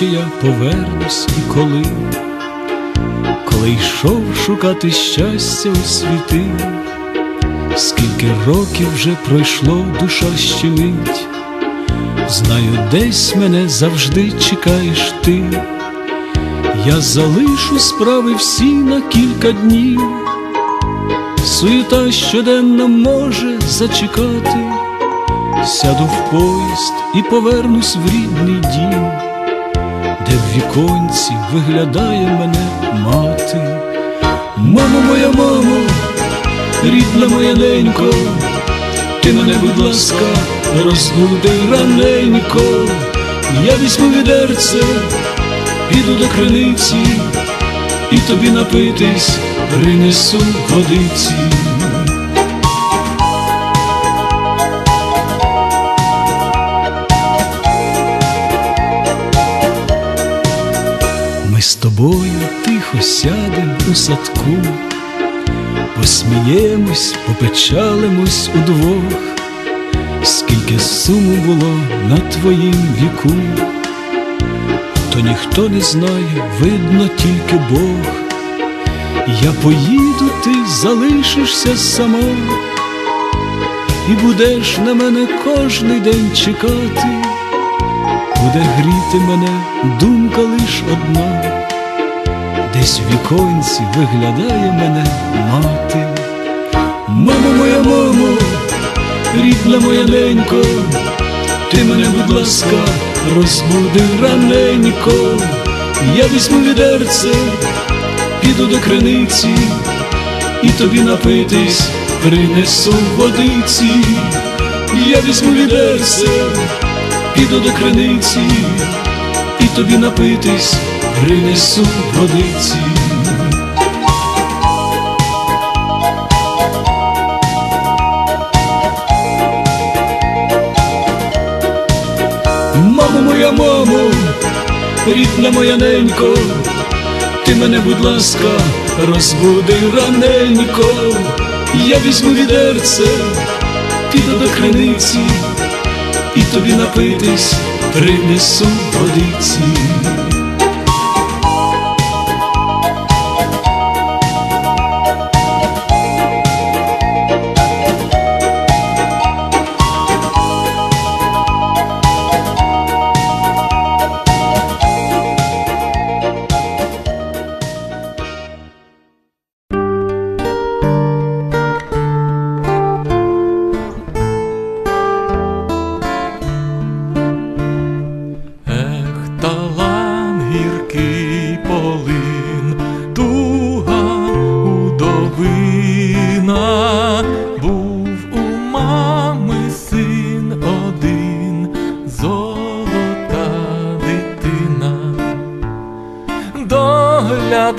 чи я повернусь і коли, коли йшов шукати щастя у світи, скільки років вже пройшло, душа щемить, знаю, десь мене завжди чекаєш ти, я залишу справи всі на кілька днів, суєта щоденно може зачекати. Сяду в поїзд і повернусь в рідний дім, де в віконці виглядає мене мати. Мамо моя, мамо, рідна моя ненько, ти мене, будь ласка, розбуди раненько, я візьму відерце, піду до криниці, і тобі напитись принесу водиці. Тихо сядем у садку, посміємось, попечалимось удвох, скільки суму було на твоїм віку, то ніхто не знає, видно тільки Бог. Я поїду, ти залишишся сама, і будеш на мене кожний день чекати. Буде гріти мене думка лиш одна, десь в віконці виглядає мене мати. Мамо моя, мамо, рідна моя ненько, ти мене, будь ласка, розбуди раненько, я візьму відерце, піду до криниці, і тобі напитись принесу водиці, я візьму відерце піду до криниці, і тобі напитись принесу водиці. Мамо моя, мамо, рідна моя ненько, ти мене, будь ласка, розбуди раненько, я візьму відерце, піду до криниці і тобі напитись принесу водиці.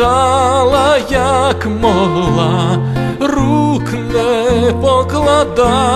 Доглядала, як могла, рук не покладала,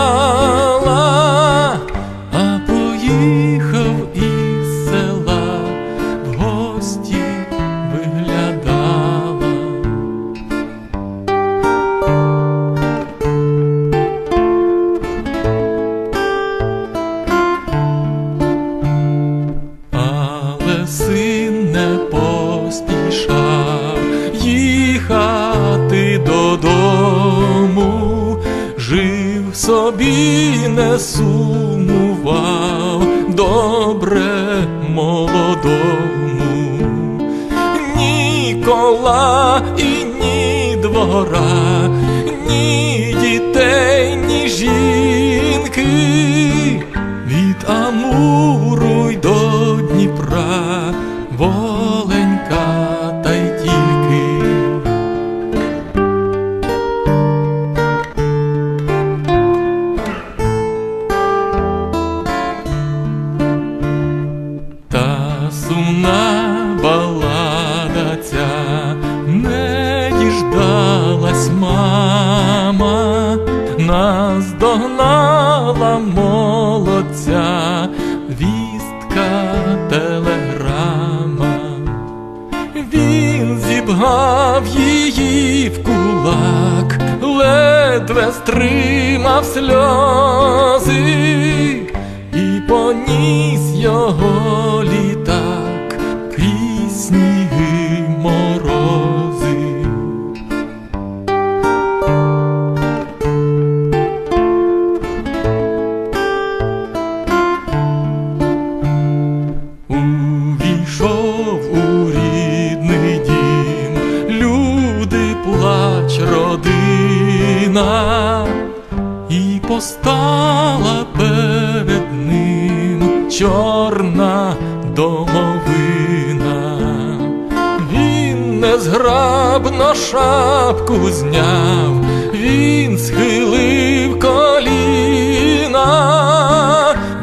собі, не сумував, добре молодому, ні кола і ні двора, ні дітей, ні жінки. незграбно шапку зняв, він схилив коліна,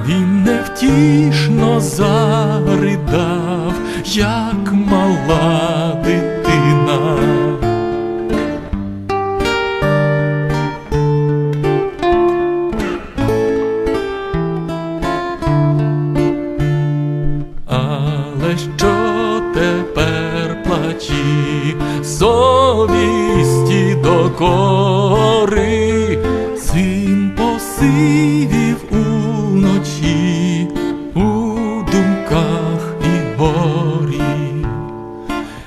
він невтішно заридав, як мала. кори, син посивів уночі у думках і горі,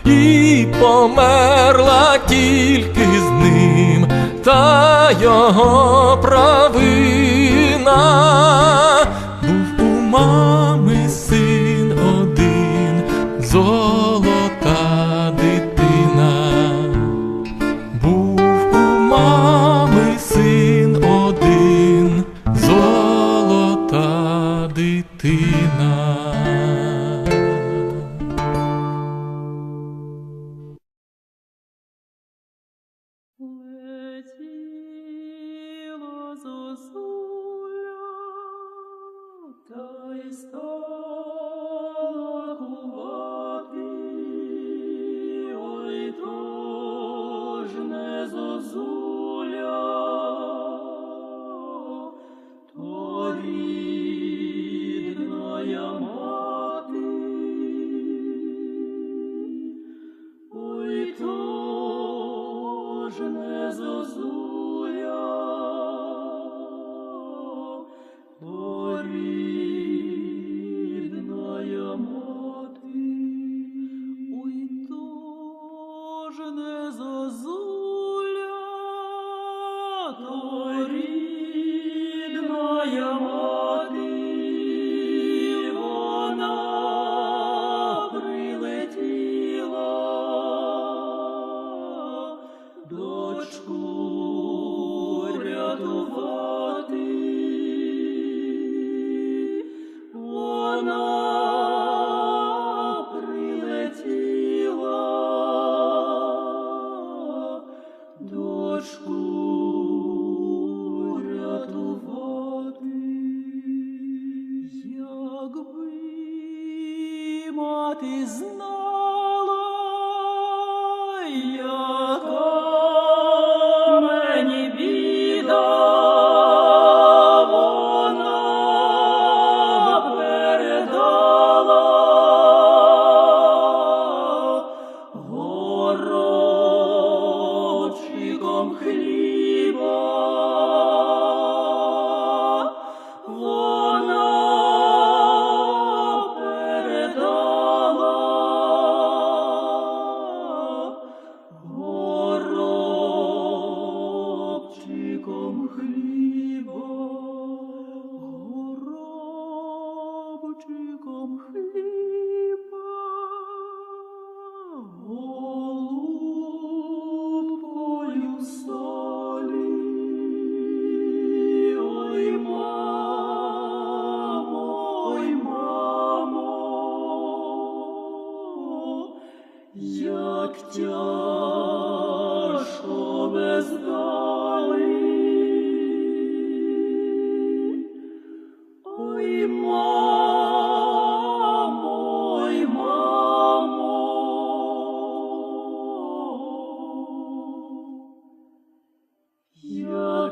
і померла тільки з ним та його. Боже, не зозуля.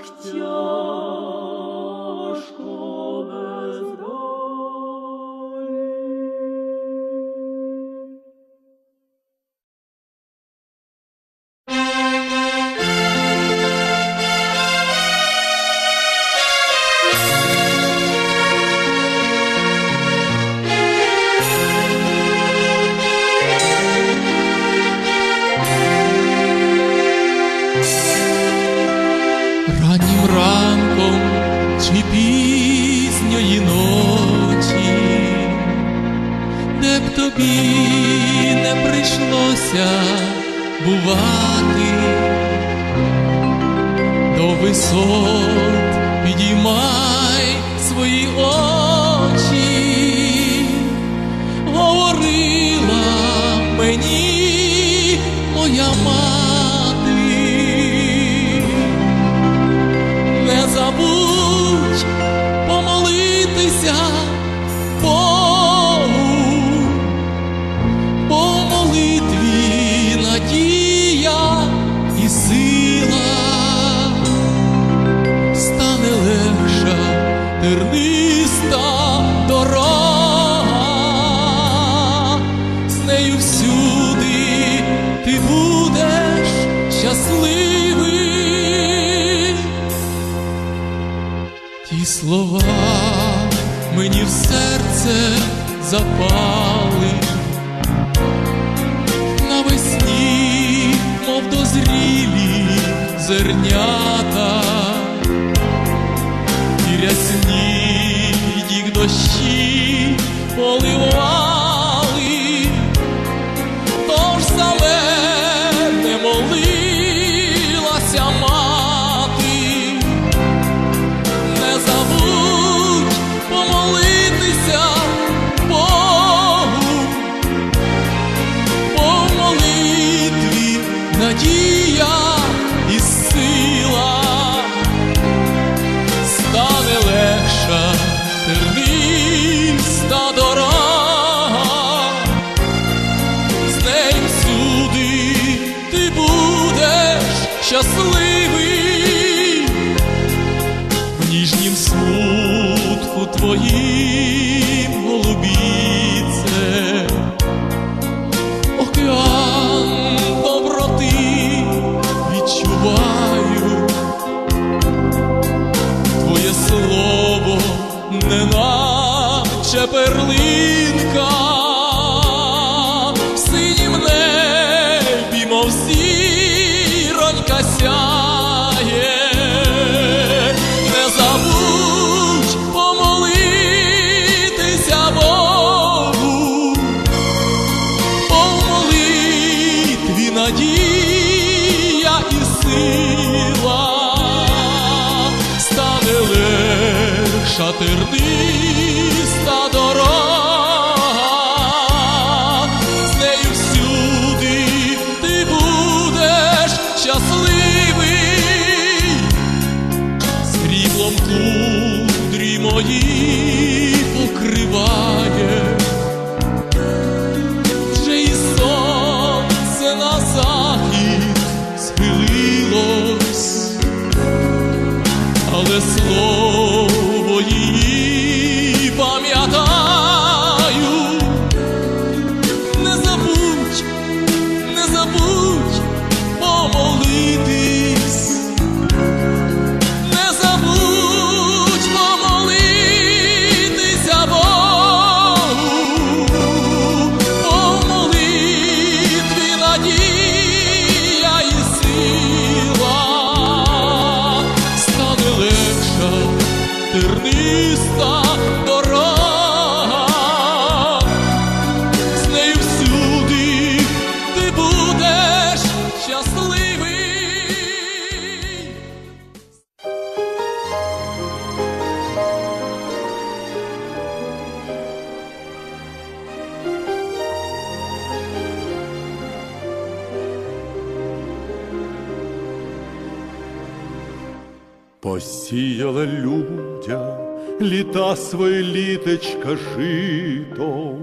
локтем. тобі не прийшлося бувати, до висот підіймай свої очі, говорила мені моя мати. Надія і сила. Стане легша терниста дорога, з нею всюди ти будеш щасливий. Ті слова мені в серце запали зернята, смутку твоїм Посіяла людя літа свої літечка жито,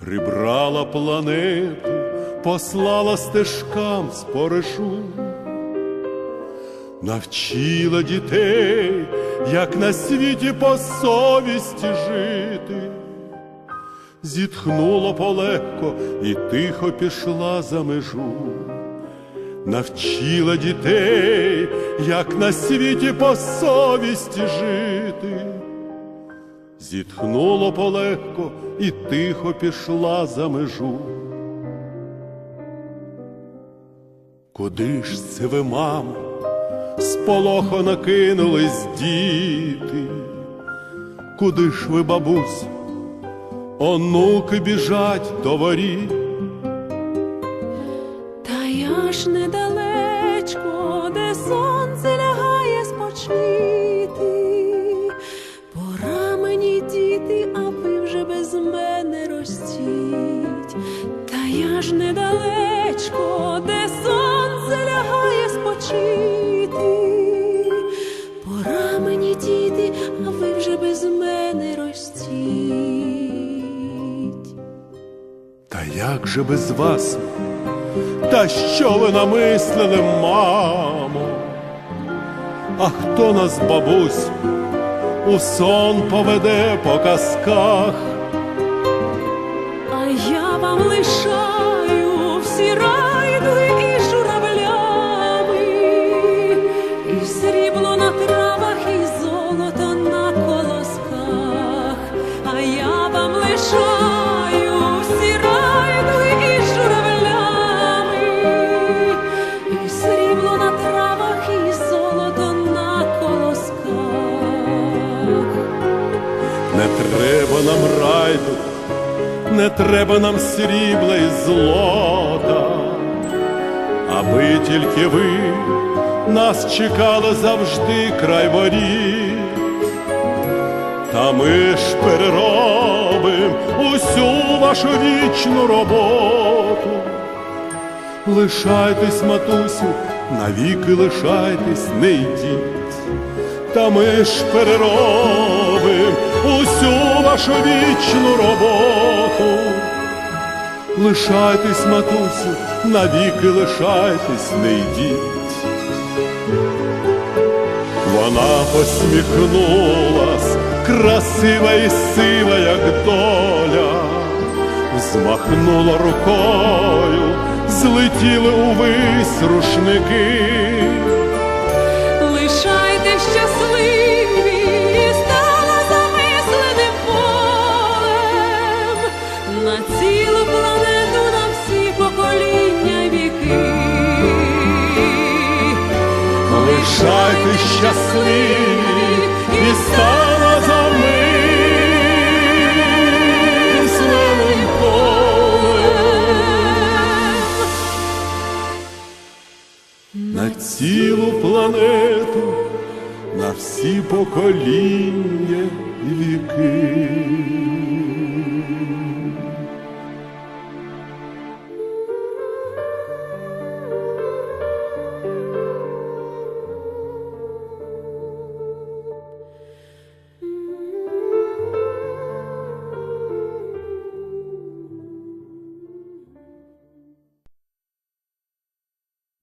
прибрала планету, послала стежкам споришу, навчила дітей, як на світі по совісті жити, зітхнула полегко і тихо пішла за межу навчила дітей, як на світі по совісті жити. Зітхнуло полегко і тихо пішла за межу. Куди ж це ви, мамо, сполохо накинулись діти? Куди ж ви, бабусь, онуки біжать до воріт? лиш недалечко, де сонце лягає спочити, пора мені діти, а ви вже без мене ростіть, та я ж недалечко, де сонце лягає спочити, пора мені діти, а ви вже без мене ростіть. Та як же без вас? Та що ви намислили, мамо? А хто нас, бабусь, у сон поведе по казках? А я вам лишаю треба нам срібла і злота, аби тільки ви нас чекали завжди край воріт. Та ми ж переробим усю вашу вічну роботу. Лишайтесь, матусю, навіки лишайтесь, не йдіть. Та ми ж переробим усю вашу вічну роботу. Лишайтесь, матусю, навіки лишайтесь, не йдіть. Вона посміхнулась, красива і сива, як доля, взмахнула рукою, злетіли увесь рушники. Лишайте щасливі на цілу планету, на всі покоління віки. Лишайте щасливі і стала замисленим полем на цілу планету, на всі покоління і віки.